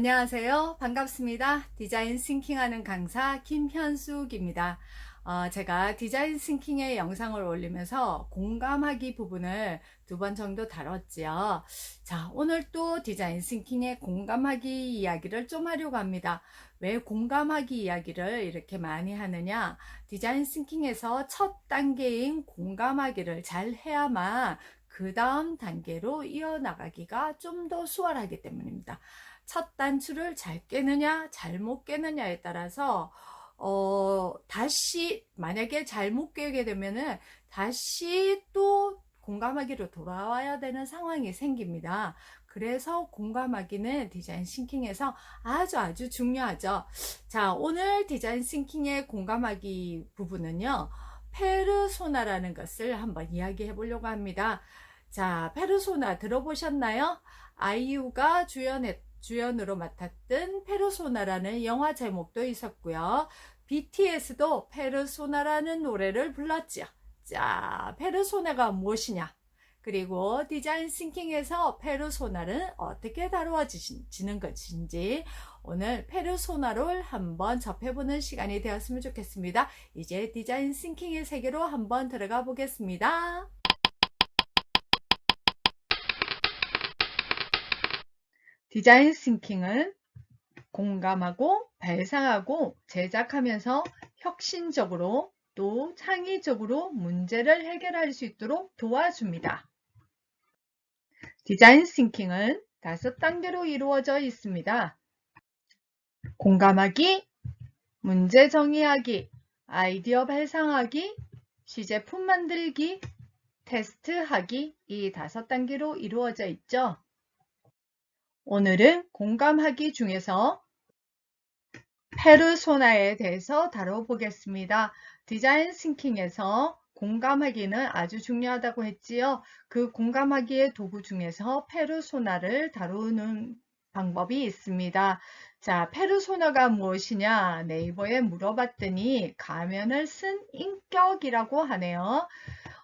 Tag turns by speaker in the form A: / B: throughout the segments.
A: 안녕하세요. 반갑습니다. 디자인 싱킹하는 강사 김현숙입니다. 어, 제가 디자인 싱킹의 영상을 올리면서 공감하기 부분을 두 번 정도 다뤘지요. 자, 오늘 또 디자인 싱킹의 공감하기 이야기를 좀 하려고 합니다. 왜 공감하기 이야기를 이렇게 많이 하느냐? 디자인 싱킹에서 첫 단계인 공감하기를 잘 해야만 그 다음 단계로 이어나가기가 좀 더 수월하기 때문입니다. 첫 단추를 잘 깨느냐, 잘못 깨느냐에 따라서, 어, 다시, 만약에 잘못 깨게 되면은 다시 또 공감하기로 돌아와야 되는 상황이 생깁니다. 그래서 공감하기는 디자인 싱킹에서 아주 아주 중요하죠. 자, 오늘 디자인 싱킹의 공감하기 부분은요, 페르소나라는 것을 한번 이야기해 보려고 합니다. 자, 페르소나 들어보셨나요? 아이유가 주연했, 주연으로 맡았던 페르소나라는 영화 제목도 있었고요. BTS도 페르소나라는 노래를 불렀지요. 자, 페르소나가 무엇이냐? 그리고 디자인 싱킹에서 페르소나는 어떻게 다루어지는 것인지 오늘 페르소나를 한번 접해보는 시간이 되었으면 좋겠습니다. 이제 디자인 싱킹의 세계로 한번 들어가 보겠습니다. 디자인 싱킹은 공감하고 발상하고 제작하면서 혁신적으로 또 창의적으로 문제를 해결할 수 있도록 도와줍니다. 디자인 싱킹은 다섯 단계로 이루어져 있습니다. 공감하기, 문제 정의하기, 아이디어 발상하기, 시제품 만들기, 테스트하기 이 다섯 단계로 이루어져 있죠. 오늘은 공감하기 중에서 페르소나에 대해서 다뤄보겠습니다. 디자인 싱킹에서 공감하기는 아주 중요하다고 했지요. 그 공감하기의 도구 중에서 페르소나를 다루는 방법이 있습니다. 자, 페르소나가 무엇이냐? 네이버에 물어봤더니 가면을 쓴 인격이라고 하네요.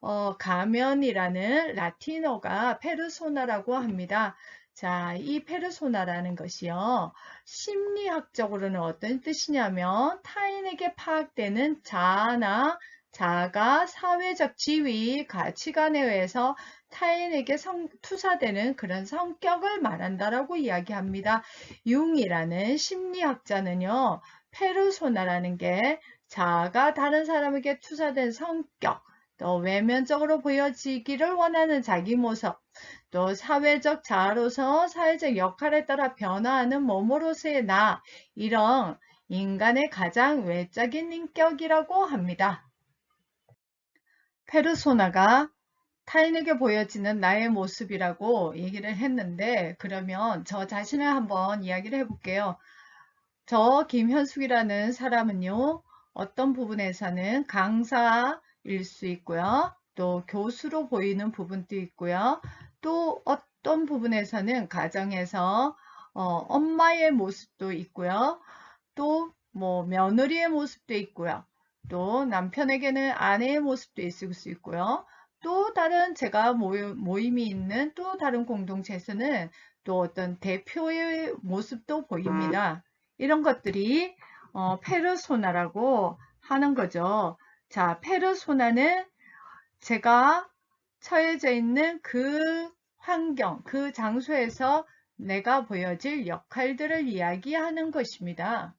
A: 어, 가면이라는 라틴어가 페르소나라고 합니다. 자, 이 페르소나라는 것이요. 심리학적으로는 어떤 뜻이냐면 타인에게 파악되는 자아나 자아가 사회적 지위, 가치관에 의해서 타인에게 성, 투사되는 그런 성격을 말한다라고 이야기합니다. 융이라는 심리학자는요. 페르소나라는 게 자아가 다른 사람에게 투사된 성격, 또 외면적으로 보여지기를 원하는 자기 모습, 또 사회적 자아로서 사회적 역할에 따라 변화하는 몸으로서의 나, 이런 인간의 가장 외적인 인격이라고 합니다. 페르소나가 타인에게 보여지는 나의 모습이라고 얘기를 했는데 그러면 저 자신을 한번 이야기를 해볼게요. 저 김현숙이라는 사람은요. 어떤 부분에서는 강사일 수 있고요. 또 교수로 보이는 부분도 있고요. 또 어떤 부분에서는 가정에서 어, 엄마의 모습도 있고요. 또 뭐 며느리의 모습도 있고요. 또 남편에게는 아내의 모습도 있을 수 있고요. 또 다른 제가 모임이 있는 또 다른 공동체에서는 또 어떤 대표의 모습도 보입니다. 이런 것들이 어, 페르소나라고 하는 거죠. 자, 페르소나는 제가 처해져 있는 그 환경, 그 장소에서 내가 보여질 역할들을 이야기하는 것입니다.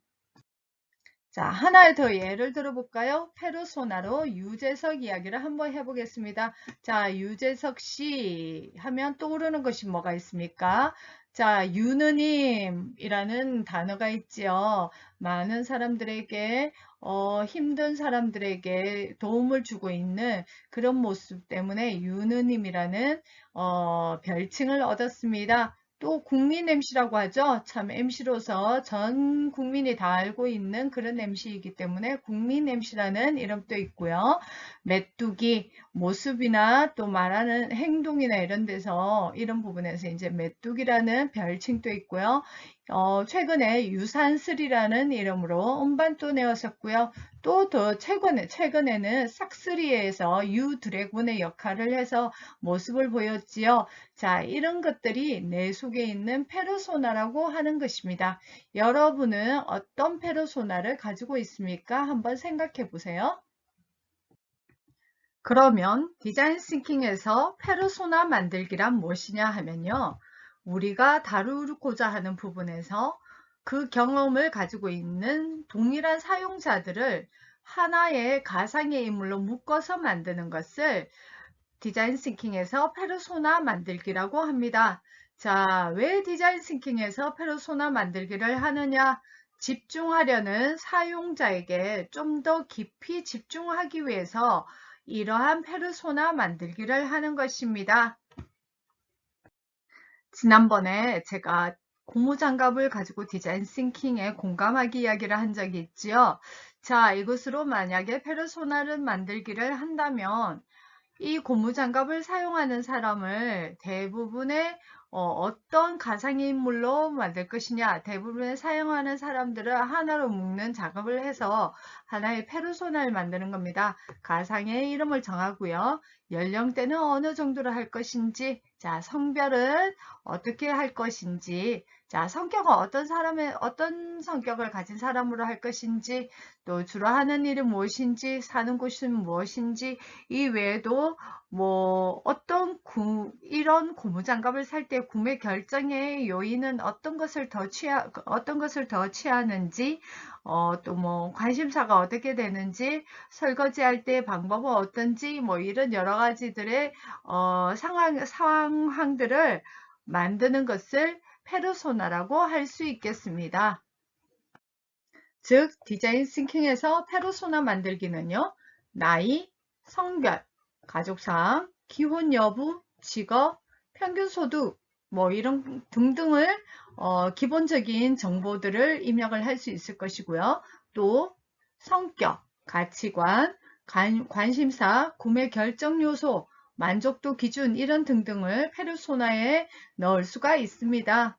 A: 자, 하나의 더 예를 들어볼까요? 페르소나로 유재석 이야기를 한번 해보겠습니다. 자, 유재석 씨 하면 떠오르는 것이 뭐가 있습니까? 자, 유느님이라는 단어가 있지요. 많은 사람들에게 어, 힘든 사람들에게 도움을 주고 있는 그런 모습 때문에 유느님이라는 어, 별칭을 얻었습니다. 또 국민 MC라고 하죠. 참 MC로서 전 국민이 다 알고 있는 그런 MC이기 때문에 국민 MC라는 이름도 있고요. 메뚜기 모습이나 또 말하는 행동이나 이런 데서 이런 부분에서 이제 메뚜기라는 별칭도 있고요. 어, 최근에 유산슬이라는 이름으로 음반도 내었었고요. 또 더 최근에, 최근에는 싹스리에서 유 드래곤의 역할을 해서 모습을 보였지요. 자, 이런 것들이 내 속에 있는 페르소나라고 하는 것입니다. 여러분은 어떤 페르소나를 가지고 있습니까? 한번 생각해 보세요. 그러면 디자인 싱킹에서 페르소나 만들기란 무엇이냐 하면요. 우리가 다루고자 하는 부분에서 그 경험을 가지고 있는 동일한 사용자들을 하나의 가상의 인물로 묶어서 만드는 것을 디자인 싱킹에서 페르소나 만들기라고 합니다. 자, 왜 디자인 싱킹에서 페르소나 만들기를 하느냐? 집중하려는 사용자에게 좀 더 깊이 집중하기 위해서 이러한 페르소나 만들기를 하는 것입니다. 지난번에 제가 고무장갑을 가지고 디자인 싱킹에 공감하기 이야기를 한 적이 있지요. 자, 이것으로 만약에 페르소나를 만들기를 한다면 이 고무장갑을 사용하는 사람을 대부분의 어, 떤 가상의 인물로 만들 것이냐 대부분의 사용하는 사람들을 하나로 묶는 작업을 해서 하나의 페르소나를 만드는 겁니다. 가상의 이름을 정하고요. 연령대는 어느 정도로 할 것인지 자 성별은 어떻게 할 것인지 자 성격은 어떤 사람의 어떤 성격을 가진 사람으로 할 것인지 또 주로 하는 일이 무엇인지 사는 곳은 무엇인지 이 외에도 뭐 어떤 구, 이런 고무장갑을 살 때 구매 결정의 요인은 어떤 것을 더 취하 어떤 것을 더 취하는지 어, 또 뭐 관심사가 어떻게 되는지 설거지할 때 방법은 어떤지 뭐 이런 여러 가지들의 어, 상황 상황들을 만드는 것을 페르소나라고 할 수 있겠습니다. 즉 디자인 싱킹에서 페르소나 만들기는요. 나이, 성별, 가족상, 기혼 여부, 직업, 평균 소득 뭐 이런 등등을 어, 기본적인 정보들을 입력을 할 수 있을 것이고요. 또 성격, 가치관, 관, 관심사, 구매 결정 요소, 만족도 기준 이런 등등을 페르소나에 넣을 수가 있습니다.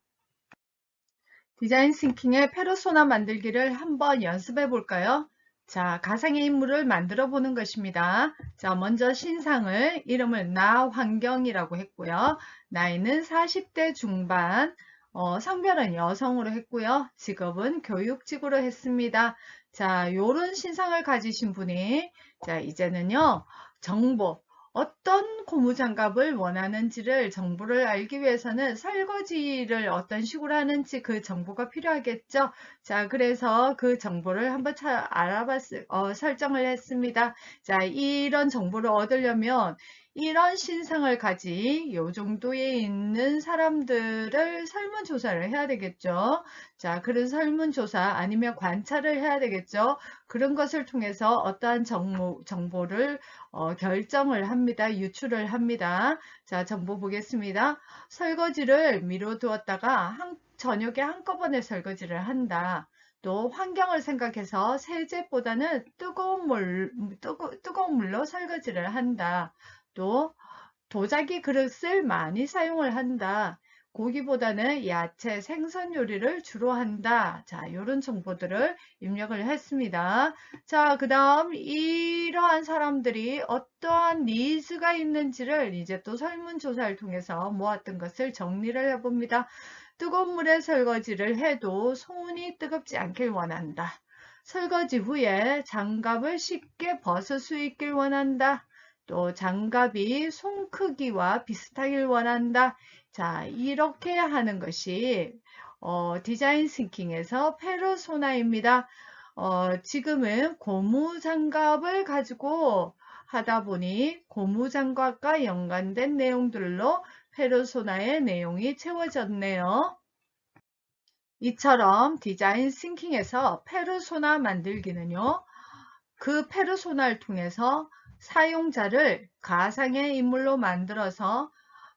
A: 디자인 싱킹의 페르소나 만들기를 한번 연습해 볼까요? 자, 가상의 인물을 만들어 보는 것입니다. 자, 먼저 신상을 이름을 나 환경이라고 했고요. 나이는 40대 중반, 어, 성별은 여성으로 했고요. 직업은 교육직으로 했습니다. 자, 요런 신상을 가지신 분이 자, 이제는요. 정보, 어떤 고무장갑을 원하는지를 정보를 알기 위해서는 설거지를 어떤 식으로 하는지 그 정보가 필요하겠죠. 자, 그래서 그 정보를 한번 알아봤, 어, 설정을 했습니다. 자, 이런 정보를 얻으려면 이런 신상을 가지 요 정도에 있는 사람들을 설문조사를 해야 되겠죠. 자, 그런 설문조사 아니면 관찰을 해야 되겠죠. 그런 것을 통해서 어떠한 정보, 정보를 어, 결정을 합니다. 유출을 합니다. 자, 정보 보겠습니다. 설거지를 미뤄두었다가 한, 저녁에 한꺼번에 설거지를 한다. 또 환경을 생각해서 세제보다는 뜨거운 물, 뜨거, 뜨거운 물로 설거지를 한다. 또 도자기 그릇을 많이 사용을 한다. 고기보다는 야채, 생선 요리를 주로 한다. 자, 이런 정보들을 입력을 했습니다. 자, 그 다음 이러한 사람들이 어떠한 니즈가 있는지를 이제 또 설문조사를 통해서 모았던 것을 정리를 해봅니다. 뜨거운 물에 설거지를 해도 손이 뜨겁지 않길 원한다. 설거지 후에 장갑을 쉽게 벗을 수 있길 원한다. 또 장갑이 손 크기와 비슷하길 원한다. 자, 이렇게 하는 것이 어, 디자인 싱킹에서 페르소나입니다. 어, 지금은 고무 장갑을 가지고 하다 보니 고무 장갑과 연관된 내용들로 페르소나의 내용이 채워졌네요. 이처럼 디자인 싱킹에서 페르소나 만들기는요. 그 페르소나를 통해서 사용자를 가상의 인물로 만들어서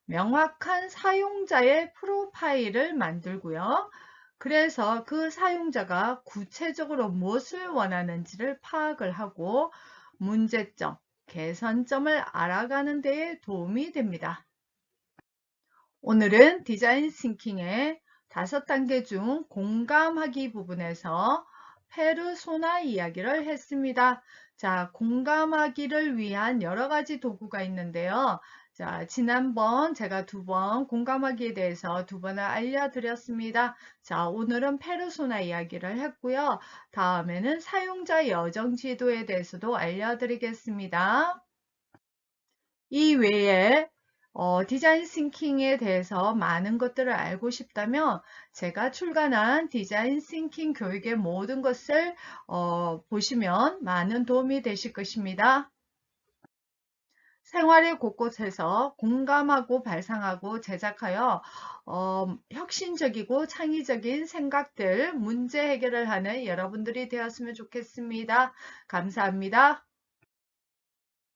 A: 명확한 사용자의 프로파일을 만들고요. 그래서 그 사용자가 구체적으로 무엇을 원하는지를 파악을 하고 문제점, 개선점을 알아가는 데에 도움이 됩니다. 오늘은 디자인 싱킹의 다섯 단계 중 공감하기 부분에서 페르소나 이야기를 했습니다. 자, 공감하기를 위한 여러 가지 도구가 있는데요. 자, 지난번 제가 두 번 공감하기에 대해서 두 번을 알려드렸습니다. 자, 오늘은 페르소나 이야기를 했고요. 다음에는 사용자 여정 지도에 대해서도 알려드리겠습니다. 이 외에 어, 디자인 싱킹에 대해서 많은 것들을 알고 싶다면 제가 출간한 디자인 싱킹 교육의 모든 것을 어, 보시면 많은 도움이 되실 것입니다. 생활의 곳곳에서 공감하고 발상하고 제작하여 어, 혁신적이고 창의적인 생각들, 문제 해결을 하는 여러분들이 되었으면 좋겠습니다. 감사합니다.